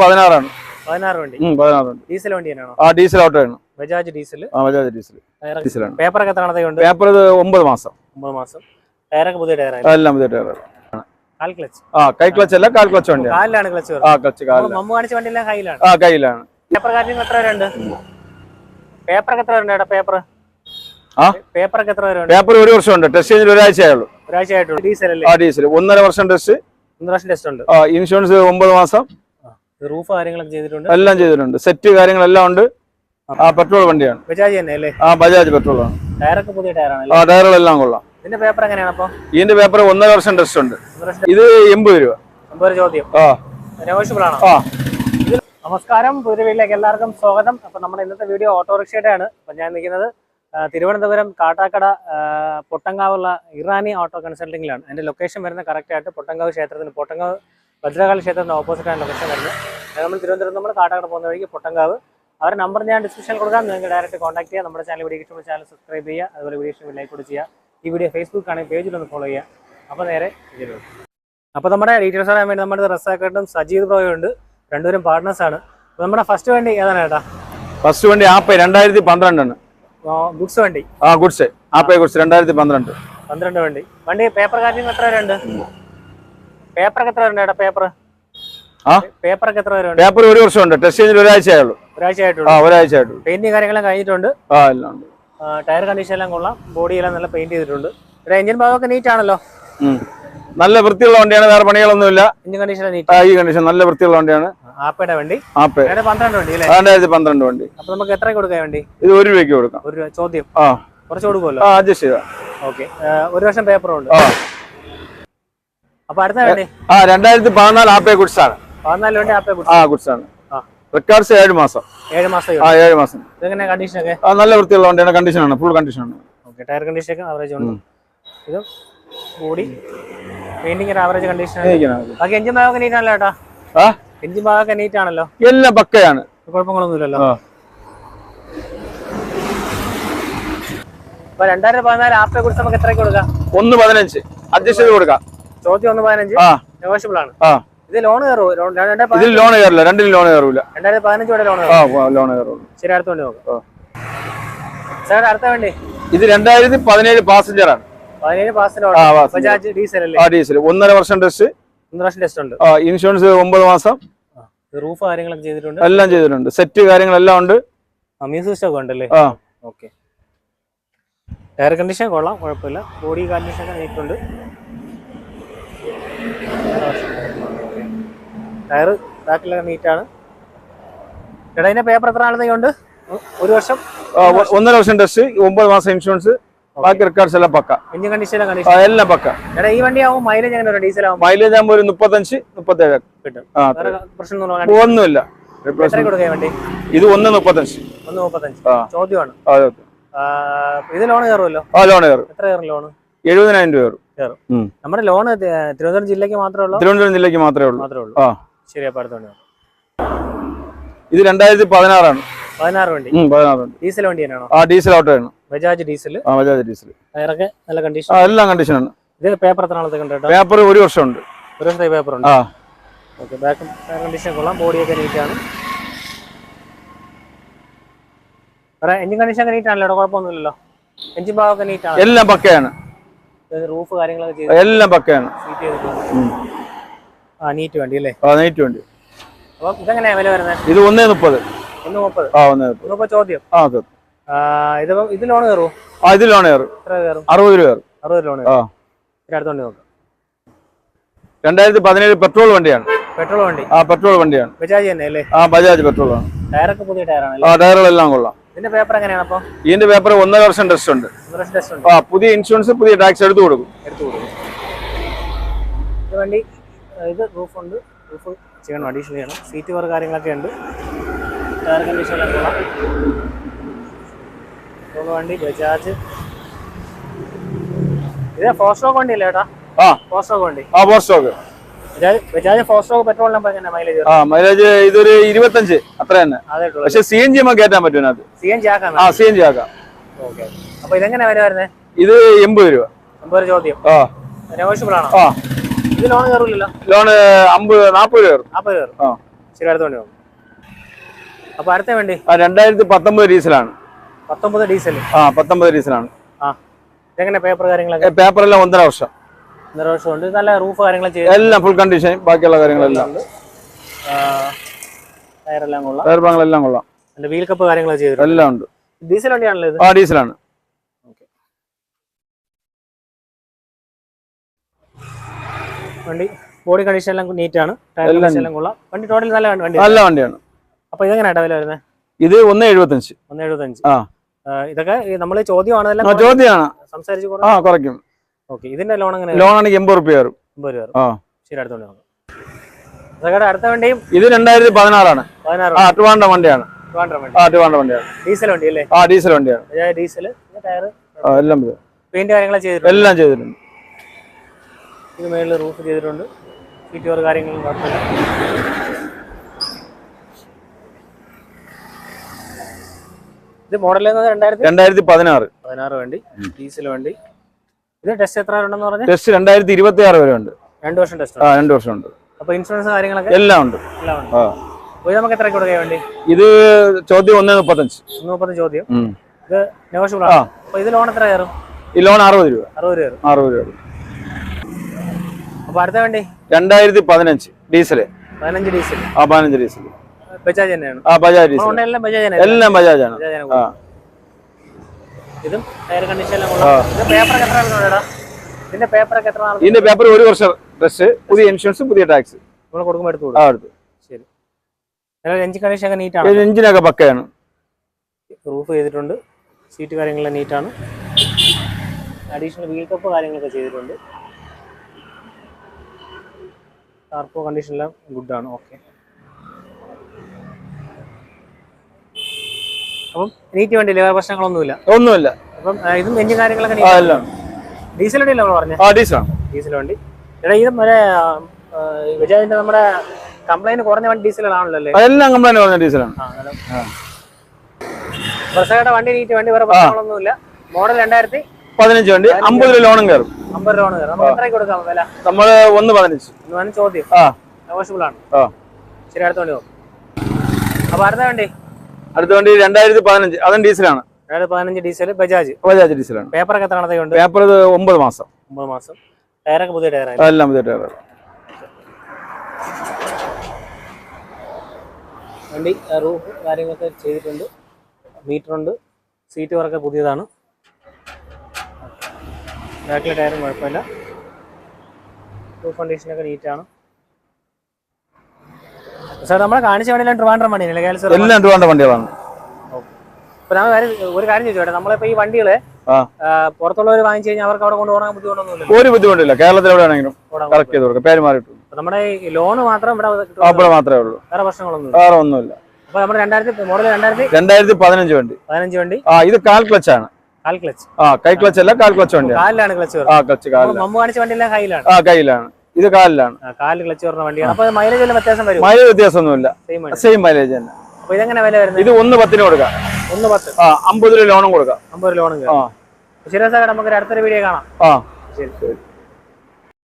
പതിനാറാണ്. പതിനാറ് വണ്ടി. ഡീസൽ വണ്ടിയാണോ ആ ഡീസൽ ഓട്ടോ ആണ്. ബജാജ് ഡീസൽ. ആ ബജാജ് ഡീസൽ. ഡീസലാണ്. ഉണ്ട്? പേപ്പർ ഇത് ഒമ്പത് മാസം. ഒമ്പത് മാസം. ടയറൊക്കെ പുതിയ ടയറായി എല്ലാം പുതിയ ടയർ കാൽ ക്ലച്ച്. ആ കൈ ക്ലച്ച് അല്ല കാൽ ക്ലച്ച് കാലിലാണ് ക്ലച്ച് ആ ക്ലച്ച് മമ്മ കാണിച്ച വണ്ടിയെല്ലാം കയ്യിലാണ്. ആ കയ്യിലാണ്. പേപ്പർ കാര്യങ്ങൾ എത്ര വരെ ഉണ്ട്? പേപ്പറൊക്കെ എത്ര വരെ ഉണ്ട് പേപ്പർ? എത്ര വരെ ഉണ്ട്? പേപ്പർ ഒരു വർഷമുണ്ട് ടെസ്റ്റ് ചെയ്തിട്ട് ഒരാഴ്ച ആയുള്ളൂ. ഒരാഴ്ച ആയിട്ടുണ്ട് ഡീസൽ അല്ലേ? ആ ഡീസൽ. ഒന്നര വർഷം ടെസ്റ്റ്. ടെസ്റ്റ് ഉണ്ട്. ആ ഇൻഷുറൻസ് ഒമ്പത് മാസം. റൂഫ് കാര്യങ്ങളൊക്കെ ചെയ്തിട്ടുണ്ട്? എല്ലാം ചെയ്തിട്ടുണ്ട്. സെറ്റ് കാര്യങ്ങളെല്ലാം ഉണ്ട്. ആ. പെട്രോൾ വണ്ടിയാണ്. ബജാജ് തന്നെ അല്ലേ? ആ ബജാജ് പെട്രോൾ ആണ്. ടയറൊക്കെ പുതിയ ടയറാണ് ആ ടയറുകളെല്ലാം കൊള്ളാം. ഇതിന്റെ പേപ്പർ എങ്ങനെയാണ് അപ്പൊ? ഇതിന്റെ പേപ്പർ ഒന്നര വർഷം ടെസ്റ്റ് ഉണ്ട്. ഇത് എൺപത് രൂപ. എൺപത് ചോദ്യം. ആ. നെഗോഷ്യബിൾ ആണോ? ആ. നമസ്കാരം പുതിയ എല്ലാവർക്കും സ്വാഗതം. അപ്പൊ നമ്മുടെ ഇന്നത്തെ വീഡിയോ ഓട്ടോറിക്ഷയുടെ ആണ് അപ്പൊ ഞാൻ നിൽക്കുന്നത് തിരുവനന്തപുരം കാട്ടാക്കട പൊട്ടങ്കാവുള്ള ഇറാനി ഓട്ടോ കൺസൾട്ടിങ്ങിലാണ് അതിന്റെ ലൊക്കേഷൻ വരുന്ന കറക്റ്റ് ആയിട്ട് പൊട്ടങ്കാവ് ക്ഷേത്രത്തിന് പൊട്ടങ്കാവ് ഭദ്രകാളി ക്ഷേത്രത്തിന്റെ ഓപ്പോസിറ്റാണ് ലൊക്കേഷൻ വരുന്നത് നമ്മൾ തിരുവനന്തപുരം നമ്മൾ കാട്ടാക്കട പോകുന്ന വഴിക്ക് പൊട്ടങ്കാവ്. അവരുടെ നമ്പർ ഞാൻ ഡിസ്ക്രിപ്ഷനിൽ കൊടുക്കാം. നിങ്ങൾക്ക് ഡയറക്റ്റ് കോൺടാക്ട് ചെയ്യാം. നമ്മുടെ ചാനൽ വീഡിയോ ഇഷ്ടമുള്ള ചാനൽ സബ്സ്ക്രൈബ് ചെയ്യുക. അതുപോലെ വീഡിയോ ഇഷ്ടം ലൈക്ക് കൂടി ചെയ്യുക ഈ വീഡിയോ ഫേസ്ബുക്ക് പേജിലൊന്ന് പേജിൽ ഒന്ന് ഫോളോ ചെയ്യുക. അപ്പോൾ നേരെ ഇതിലോട്ട് അപ്പോൾ നമ്മുടെ ഡീറ്റെയിൽസ് അറിയാൻ വേണ്ടി നമ്മുടെ റസാക്കട്ടും സജീദ് ബ്രോയും ഉണ്ട്. രണ്ടുപേരും പാർട്ട്നേഴ്സാണ് നമ്മുടെ ഫസ്റ്റ് വണ്ടി ഏതാണ് ഏട്ടാ? ഫസ്റ്റ് വണ്ടി ആപ്പ് രണ്ടായിരത്തി പന്ത്രണ്ടാണ് ഗുഡ്സ് വണ്ടി. ആ ഗുഡ്സ് ആപ്പ് ഗുഡ്സ് രണ്ടായിരത്തി പന്ത്രണ്ട് പന്ത്രണ്ട് വണ്ടി. വണ്ടി പേപ്പർ കാര്യങ്ങൾ എത്ര ഉണ്ട്? പേപ്പറൊക്കെ എത്ര വരെ പേപ്പർ ആ? പേപ്പറൊക്കെ എത്ര വരെ ഉണ്ട് പേപ്പർ ഒരു വർഷമുണ്ട്. ടെസ്റ്റ് ചെയ്തിട്ട് ഒരാഴ്ച ആയുള്ളൂ. ഒരാഴ്ച ആ ആയിട്ടുള്ളൂ. ഒരാഴ്ച ആയിട്ടുള്ളൂ പെയിന്റിങ് കാര്യങ്ങളെല്ലാം കഴിഞ്ഞിട്ടുണ്ട്. ആ എല്ലാം ഉണ്ട്. ടയർ കണ്ടീഷൻ എല്ലാം കൊള്ളാം. ബോഡി എല്ലാം നല്ല പെയിന്റ് ചെയ്തിട്ടുണ്ട്. ഇവിടെ എഞ്ചിൻ ഭാഗമൊക്കെ നീറ്റ് ആണല്ലോ. നല്ല വൃത്തിയുള്ള വണ്ടിയാണ്. വേറെ പണികളൊന്നുമില്ല. എഞ്ചിൻ കണ്ടീഷൻ നീറ്റ് ഈ കണ്ടീഷൻ നല്ല വൃത്തിയുള്ള വണ്ടിയാണ്. ആപ്പയുടെ വണ്ടി? ആപ്പ. പന്ത്രണ്ട് വണ്ടി അല്ലേ? രണ്ടായിരത്തി പന്ത്രണ്ട് വണ്ടി. അപ്പൊ നമുക്ക് എത്ര കൊടുക്കാൻ വേണ്ടി? ഇത് ഒരു രൂപയ്ക്ക് കൊടുക്കാം. ഒരു ചോദ്യം. ആ. കുറച്ച് കൊടുക്കുമല്ലോ? ആ അഡ്ജസ്റ്റ് ചെയ്താ. ഓക്കെ ഒരു വർഷം പേപ്പറുണ്ട് ആ. അപ്പൊ അടുത്ത വേണ്ടി. ആ രണ്ടായിരത്തി പതിനാല് ആപ്പേ കുറിച്ചാണ് പതിനാല് ആപ്പേ ആപ്പയെ ആ കുറിച്ചാണ് ആ. റെക്കാർഡ്സ് ഏഴ് മാസം. ഏഴ് മാസം ആ ഏഴ് മാസം. ഇതെങ്ങനെ കണ്ടീഷൻ ഒക്കെ? ആ നല്ല വൃത്തിയുള്ള വണ്ടിയാണ്. കണ്ടീഷനാണ് ഫുൾ കണ്ടീഷനാണ് ഓക്കെ ടയർ കണ്ടീഷൻ ഒക്കെ ആവറേജ് ഉണ്ട്. ഇത് കൂടി പെയിന്റിംഗ് ആവറേജ് കണ്ടീഷൻ ബാക്കി എഞ്ചിൻ ഭാഗമൊക്കെ നീറ്റ് ആണല്ലോ ഏട്ടാ? എഞ്ചിൻ ഭാഗമൊക്കെ നീറ്റ് ആണല്ലോ? എല്ലാം പക്കയാണ്. കുഴപ്പങ്ങളൊന്നുമില്ലല്ലോ അപ്പൊ രണ്ടായിരത്തി പതിനാല് ആപ്പിനെ കുറിച്ച് നമുക്ക് എത്രയ്ക്ക് കൊടുക്കാം? ഒന്ന് പതിനഞ്ച്. അഡ്ജസ്റ്റ് ചെയ്ത് കൊടുക്കാം. ചോദ്യം ഒന്ന് പതിനഞ്ച്. നെഗോഷ്യബിൾ ആണ്. ഇത് ലോൺ കയറുമോ ഇതിൽ ലോൺ കയറില്ല. രണ്ടിലും ലോൺ കയറൂല. രണ്ടായിരത്തി പതിനഞ്ച് വരെ ലോൺ ലോൺ കയറുള്ളൂ. ശരി അടുത്ത വണ്ടി നോക്കാം. സാർ അടുത്ത വണ്ടി. ഇത് രണ്ടായിരത്തി പതിനേഴ് പാസഞ്ചർ ആണ്. പതിനേഴ് ആ ഡീസൽ അല്ലേ? ഡീസൽ ഒന്നര വർഷം ടെസ്റ്റ് പ്രാവശ്യം ടെസ്റ്റ് ഉണ്ട്. ഇൻഷുറൻസ് ഒമ്പത് മാസം. റൂഫ് കാര്യങ്ങളൊക്കെ ചെയ്തിട്ടുണ്ട്. എല്ലാം ചെയ്തിട്ടുണ്ട്. സെറ്റ് കാര്യങ്ങളെല്ലാം ഉണ്ട്. മ്യൂസിക് സിസ്റ്റം ഒക്കെ ഉണ്ടല്ലേ ആ. ഓക്കെ എയർ കണ്ടീഷൻ കൊള്ളാം കുഴപ്പമില്ല. ബോഡി കണ്ടീഷൻ നീറ്റുണ്ട് ടയർ ബാക്കിലൊക്കെ നീറ്റാണ്. ഇതിന്റെ പേപ്പർ എത്ര ഉണ്ട്? ഒരു വർഷം? ഒന്നര വർഷം ടെസ്റ്റ് ഒമ്പത് മാസം ഇൻഷുറൻസ് ബാക്കി റെക്കോർഡ്സ് എല്ലാം പക്ക. എഞ്ചിൻ കണ്ടീഷൻ എല്ലാം പക്ക. എടാ ഈ വണ്ടി ആവും മൈലേജ് എങ്ങനെ വരും? ഡീസൽ ആവും മൈലേജ് ആകുമ്പോൾ ഒരു മുപ്പത്തഞ്ച് മുപ്പത്തേഴ് കിട്ടും. ഒന്നുമില്ല. എത്ര കൊടുക്കാൻ വണ്ടി? ഇത് ഒന്ന് മുപ്പത്തഞ്ച്. ഒന്ന് മുപ്പത്തഞ്ച്. ചോദ്യമാണ്. ഇത് ലോൺ കയറുമല്ലോ? ആ ലോൺ കയറും. എത്ര കയറും ലോൺ എഴുപതിനായിരം രൂപ കയറും. നമ്മുടെ ലോൺ തിരുവനന്തപുരം ജില്ലക്ക് മാത്രമേ ഉള്ളൂ? തിരുവനന്തപുരം ജില്ലക്ക് മാത്രമേ ഉള്ളൂ. മാത്രമേ ഉള്ളൂ. ആ. ശരി അപ്പോൾ അടുത്തോണ്ട് ഇത് രണ്ടായിരത്തി പതിനാറാണ് പതിനാറ് വണ്ടി. പതിനാറ് വണ്ടി. ഡീസൽ വണ്ടി തന്നെയാണോ? ആ ഡീസൽ ഓട്ടോ ആണ്. ബജാജ് ഡീസൽ. ആ ബജാജ് ഡീസൽ. ടയറൊക്കെ നല്ല കണ്ടീഷൻ ആ എല്ലാം കണ്ടീഷനാണ് ഇത് പേപ്പർ എത്ര നാളത്തെ കണ്ടോ പേപ്പർ ഒരു വർഷമുണ്ട്. ഒരു വർഷത്തെ പേപ്പർ ഉണ്ട്. ആ. ഓക്കെ ബാക്ക് ടയർ കണ്ടീഷൻ കൊള്ളാം. ബോഡിയൊക്കെ നീറ്റാണ് എഞ്ചിൻ കണ്ടീഷൻ ഒക്കെ നീറ്റാണല്ലോ കുഴപ്പമൊന്നുമില്ലല്ലോ. എഞ്ചിൻ ഭാഗമൊക്കെ നീറ്റാണ് എല്ലാം പക്കയാണ്. റൂഫ് കാര്യങ്ങളൊക്കെ ചെയ്ത് എല്ലാം പക്കയാണ്. ആ നീറ്റ് വണ്ടി അല്ലേ? ആ നീറ്റ് വണ്ടി. അപ്പൊ ഇതെങ്ങനെയാ വില വരുന്നത്? ഇത് ഒന്നേ മുപ്പത്. ഒന്ന് മുപ്പത്? ആ ഒന്നേ മുപ്പത്. മുപ്പത് ചോദ്യം. ആ ആ, ഇത് ഇത് ലോൺ കയറുമോ ആ ഇത് ലോൺ കയറും. എത്ര കയറും? അറുപത് രൂപ കയറും. അറുപത് ലോൺ ആ. അടുത്ത വണ്ടി നോക്കാം. രണ്ടായിരത്തി പതിനേഴ് പെട്രോൾ വണ്ടിയാണ്. പെട്രോൾ വണ്ടി. ആ പെട്രോൾ വണ്ടിയാണ്. ബജാജ് തന്നെ അല്ലേ? ആ ബജാജ് പെട്രോൾ ആണ് ടയറൊക്കെ പുതിയ ടയറാണ് ആ ടയറുകളെല്ലാം കൊള്ളാം. ഇതിന്റെ പേപ്പർ എങ്ങനെയാണ് അപ്പോൾ ഇതിന്റെ പേപ്പർ ഒന്നര വർഷം ടെസ്റ്റ് ഉണ്ട്. ആ പുതിയ ഇൻഷുറൻസ് പുതിയ ടാക്സ് എടുത്തു കൊടുക്കും. എടുത്തു കൊടുക്കും. ഇത് ഇത് റൂഫ് ഉണ്ട്. റൂഫ് ചെയ്യണം അഡീഷണൽ ചെയ്യണം. സീറ്റ് വർ കാര്യങ്ങളൊക്കെ ഉണ്ട്. ടയർ കണ്ടീഷനൊക്കെ എല്ലാം വണ്ടി ബജാജ്. ഇത് ഫോർ സ്റ്റോക്ക് വണ്ടി അല്ലേട്ടാ ആ. ഫോർ സ്റ്റോക്ക് വണ്ടി. ആ ഫോർ സ്റ്റോക്ക് ആ മൈലേജ് ഇതൊരു ഇരുപത്തഞ്ച് അത്ര തന്നെ. പക്ഷെ സി എൻ ജി നമുക്ക് കയറ്റാൻ പറ്റും അത്. സി എൻ ജി ആക്കാൻ ആ സി എൻ ജി ആക്കാം. അപ്പൊ ഇതെങ്ങനെ വില വരുന്നത് ഇത് എൺപത് രൂപ. നമ്പർ ചോദ്യം. ആ. നെഗോഷ്യബിൾ ആണോ? ആ. ഇത് ലോൺ കയറില്ലല്ലോ ലോൺ അമ്പത് നാൽപ്പത് രൂപ കയറും. രൂപ ആ. ശരി അപ്പൊ അടുത്ത വേണ്ടി? ആ രണ്ടായിരത്തി പത്തൊമ്പത് ഡീസലാണ്. പത്തൊമ്പത് ഡീസൽ ആ പത്തൊമ്പത് ഡീസലാണ്. ആ. എങ്ങനെ പേപ്പർ കാര്യങ്ങളൊക്കെ? പേപ്പർ എല്ലാം ഒന്നര വർഷം. ഉണ്ട് നല്ല റൂഫ് കാര്യങ്ങളൊക്കെ എല്ലാം ഫുൾ കണ്ടീഷൻ ബാക്കിയുള്ള കാര്യങ്ങളെല്ലാം. ടയറെല്ലാം കൊള്ളാം. ടയർ ഭാഗങ്ങളെല്ലാം കൊള്ളാം. വീൽ കപ്പ് കാര്യങ്ങളൊക്കെ എല്ലാം ഉണ്ട്. ഡീസൽ വണ്ടിയാണല്ലോ ഇത്? ആ ഡീസലാണ് വണ്ടി ബോഡി കണ്ടീഷൻ എല്ലാം നീറ്റ് ആണ്. ടയർ എല്ലാം കൊള്ളാം. വണ്ടി ടോട്ടൽ നല്ല വണ്ടി നല്ല വണ്ടിയാണ്. അപ്പൊ ഇതെങ്ങനെയാ വില വരുന്നത് ഇത് ഒന്ന് എഴുപത്തഞ്ച്. ഒന്ന് എഴുപത്തഞ്ച്. ആ. ഇതൊക്കെ നമ്മൾ ചോദ്യമാണ് ചോദ്യമാണ്. സംസാരിച്ച് ആ കുറയ്ക്കും. ഓക്കെ ഇതിന്റെ ലോൺ എങ്ങനെ ലോൺ ആണെങ്കിൽ എൺപത് റുപ്യ വരും. എൺപത് രൂപ ആ. ശരി അടുത്ത വണ്ടി നോക്കാം അടുത്ത വണ്ടിയും ഇത് രണ്ടായിരത്തി പതിനാറാണ് പതിനാറ് ആ ട്രിവാൻഡ വണ്ടിയാണ്. ട്രിവാൻഡ്രം വണ്ടി. ആ വണ്ടിയാണ്. ഡീസൽ വണ്ടി അല്ലേ? ആ ഡീസൽ വണ്ടിയാണ്. ഡീസൽ ടയർ എല്ലാം പെയിന്റ് കാര്യങ്ങളെ ചെയ്തിട്ടുണ്ട്? എല്ലാം ചെയ്തിട്ടുണ്ട്. ഇത് മേളിൽ റൂഫ് ചെയ്തിട്ടുണ്ട്. സീറ്റ് ഓർ കാര്യങ്ങളും കുഴപ്പമില്ല. ഇത് മോഡൽ രണ്ടായിരത്തി? രണ്ടായിരത്തി പതിനാറ്. പതിനാറ് വണ്ടി. ഡീസൽ വണ്ടി. ടെസ്റ്റ് എത്ര ഉണ്ടെന്ന് പറഞ്ഞാൽ ടെസ്റ്റ് രണ്ടായിരത്തി ഇരുപത്തി ആറ് വരെ ഉണ്ട്. രണ്ട് വർഷം ടെസ്റ്റ് ആ. രണ്ട് വർഷം ഉണ്ട്. അപ്പൊ ഇൻഷുറൻസ് കാര്യങ്ങളൊക്കെ? എല്ലാം ഉണ്ട്. എല്ലാം ഉണ്ട്. ആ. ഇത് നമുക്ക് എത്ര കൊടുക്കാൻ വേണ്ടി? ഇത് ചോദ്യം ഒന്ന് മുപ്പത്തഞ്ച്. ഒന്ന് മുപ്പത് ചോദ്യം. ഇത് നെഗോഷ്യബിൾ ആ. ആണ്? അപ്പൊ ഇത് ലോൺ എത്ര കയറും? ഈ ലോൺ അറുപത് രൂപ. അറുപത് രൂപ അറുപത് രൂപ. അപ്പൊ അടുത്ത വണ്ടി? രണ്ടായിരത്തി പതിനഞ്ച് ഡീസൽ. പതിനഞ്ച് ഡീസൽ ആ പതിനഞ്ച് ഡീസൽ ബജാജ് തന്നെയാണ്. ആ ബജാജ് ഡീസൽ എല്ലാം ബജാജ് ആണ് എല്ലാം ബജാജ് ആ. ഇതും ടയർ കണ്ടീഷൻ പേപ്പർ എത്ര ഇതിന്റെ പേപ്പർ എത്ര ഇതിന്റെ പേപ്പർ ഒരു വർഷം ഡ്രസ് പുതിയ ഇൻഷുറൻസ് പുതിയ ടാക്സ് നമ്മൾ കൊടുക്കുമ്പോൾ എടുത്തു ആ എടുത്തു. ശരി. എഞ്ചിൻ കണ്ടീഷൻ ഒക്കെ നീറ്റാണ് എഞ്ചിനൊക്കെ പക്കയാണ്. റൂഫ് ചെയ്തിട്ടുണ്ട്. സീറ്റ് കാര്യങ്ങളെല്ലാം നീറ്റാണ് അഡീഷണൽ വീൽ കപ്പ് കാര്യങ്ങളൊക്കെ ചെയ്തിട്ടുണ്ട്. ടാർപ്പോ കണ്ടീഷൻ എല്ലാം ഗുഡാണ് ഓക്കെ അപ്പം നീറ്റ് വണ്ടിയില്ല വേറെ പ്രശ്നങ്ങളൊന്നുമില്ല. ഒന്നുമില്ല. അപ്പം ഇതും എഞ്ചിൻ കാര്യങ്ങളൊക്കെ എല്ലാം. ഡീസൽ വണ്ടിയല്ല നമ്മൾ പറഞ്ഞത് ആ ഡീസലാണ് ഡീസൽ വണ്ടി. എടാ ഇത് മറ്റേ വിജയന്റെ നമ്മുടെ കംപ്ലൈന്റ് കുറഞ്ഞ വണ്ടി ഡീസലാണല്ലോ അല്ലേ? എല്ലാം കംപ്ലൈന്റ് പറഞ്ഞ ഡീസലാണ് പ്രസവയുടെ വണ്ടി നീറ്റ് വണ്ടി വേറെ പ്രശ്നങ്ങളൊന്നുമില്ല. മോഡൽ രണ്ടായിരത്തി പതിനഞ്ച് വണ്ടി അമ്പത് രൂപ ലോണും കയറും. അമ്പത് രൂപ കയറും. നമുക്ക് എത്രയ്ക്ക് കൊടുക്കാം വില? നമ്മൾ ഒന്ന് പതിനഞ്ച്. എന്നാണ് ചോദ്യം. നെഗോഷ്യബിൾ ആണ്. ശരി അടുത്ത വണ്ടി നോക്കും. അപ്പൊ അടുത്ത വണ്ടി. അടുത്ത വണ്ടി രണ്ടായിരത്തി പതിനഞ്ച്. അതും ഡീസലാണ്. രണ്ടായിരത്തി പതിനഞ്ച് ഡീസൽ ബജാജ്. ബജാജ് ഡീസലാണ്. പേപ്പറൊക്കെ ഉണ്ട്? പേപ്പർ ഇത് ഒമ്പത് മാസം. ഒമ്പത് മാസം. ടയറൊക്കെ പുതിയ ടയറാണ് എല്ലാം പുതിയ ടയറാണ് വണ്ടി റൂഫ് കാര്യങ്ങളൊക്കെ ചെയ്തിട്ടുണ്ട്. മീറ്റർ ഉണ്ട്. സീറ്റ് വർക്ക് പുതിയതാണ്. ബാക്കിലെ ടയറും കുഴപ്പമില്ല. റൂഫ് കണ്ടീഷനൊക്കെ നീറ്റാണ് സാർ നമ്മളെ കാണിച്ച വണ്ടിയെല്ലാം ട്രിവാൻഡ്രം വണ്ടിയല്ലേ എല്ലാം ട്രിവാൻഡ്രം വണ്ടികളാണ്. ഇപ്പൊ ഞാൻ കാര്യം ഒരു കാര്യം ചോദിച്ചോട്ടെ? നമ്മളിപ്പോ ഈ വണ്ടികൾ ആ. പുറത്തുള്ളവർ വാങ്ങിച്ചു കഴിഞ്ഞാൽ അവർക്ക് അവിടെ കൊണ്ടുപോകാൻ ബുദ്ധിമുട്ടൊന്നുമില്ല ഒരു ബുദ്ധിമുട്ടില്ല. കേരളത്തിൽ എവിടെയാണെങ്കിലും കറക്റ്റ് ചെയ്ത് കൊടുക്കാം. പേര് മാറിയിട്ട് അപ്പൊ നമ്മുടെ ഈ ലോണ് മാത്രം ഇവിടെ കിട്ടും. അപ്പോൾ മാത്രമേ ഉള്ളൂ. വേറെ വേറെ ഒന്നുമില്ല. അപ്പൊ നമ്മുടെ രണ്ടായിരത്തി മോഡൽ രണ്ടായിരത്തി രണ്ടായിരത്തി പതിനഞ്ച് വണ്ടി. പതിനഞ്ച് വണ്ടി. ആ ഇത് കാൽ ക്ലച്ച് ആണ്. കാൽ ക്ലച്ച്. ആ കൈ ക്ലച്ച് അല്ല കാൽ ക്ലച്ച് വണ്ടിയാണ്. കാലിലാണ് ക്ലച്ച് ആ ക്ലച്ച് കാലിലാണ്. മമ്മ കാണിച്ച വണ്ടിയെല്ലാം കയ്യിലാണ്. ആ കയ്യിലാണ്. ഇത് കാലിലാണ്. ആ, കാലിൽ ക്ലച്ച് വരുന്ന വണ്ടിയാണ്. അപ്പൊ മൈലേജ് വ്യത്യാസം വരും മൈലേജ് വ്യത്യാസമൊന്നുമില്ല. സെയിം മൈലേജ് തന്നെ. അപ്പൊ ഇതെങ്ങനെ വില വരുന്നത്? ഇത് ഒന്ന് പത്തിന് കൊടുക്കാം. ഒന്ന് പത്ത്. ആ അമ്പത് രൂപ ലോണും കൊടുക്കാം. അമ്പത് ലോണും ആ. ശരി സാർ നമുക്ക് അടുത്തൊരു വീഡിയോ കാണാം. ആ. ശരി. ശരി.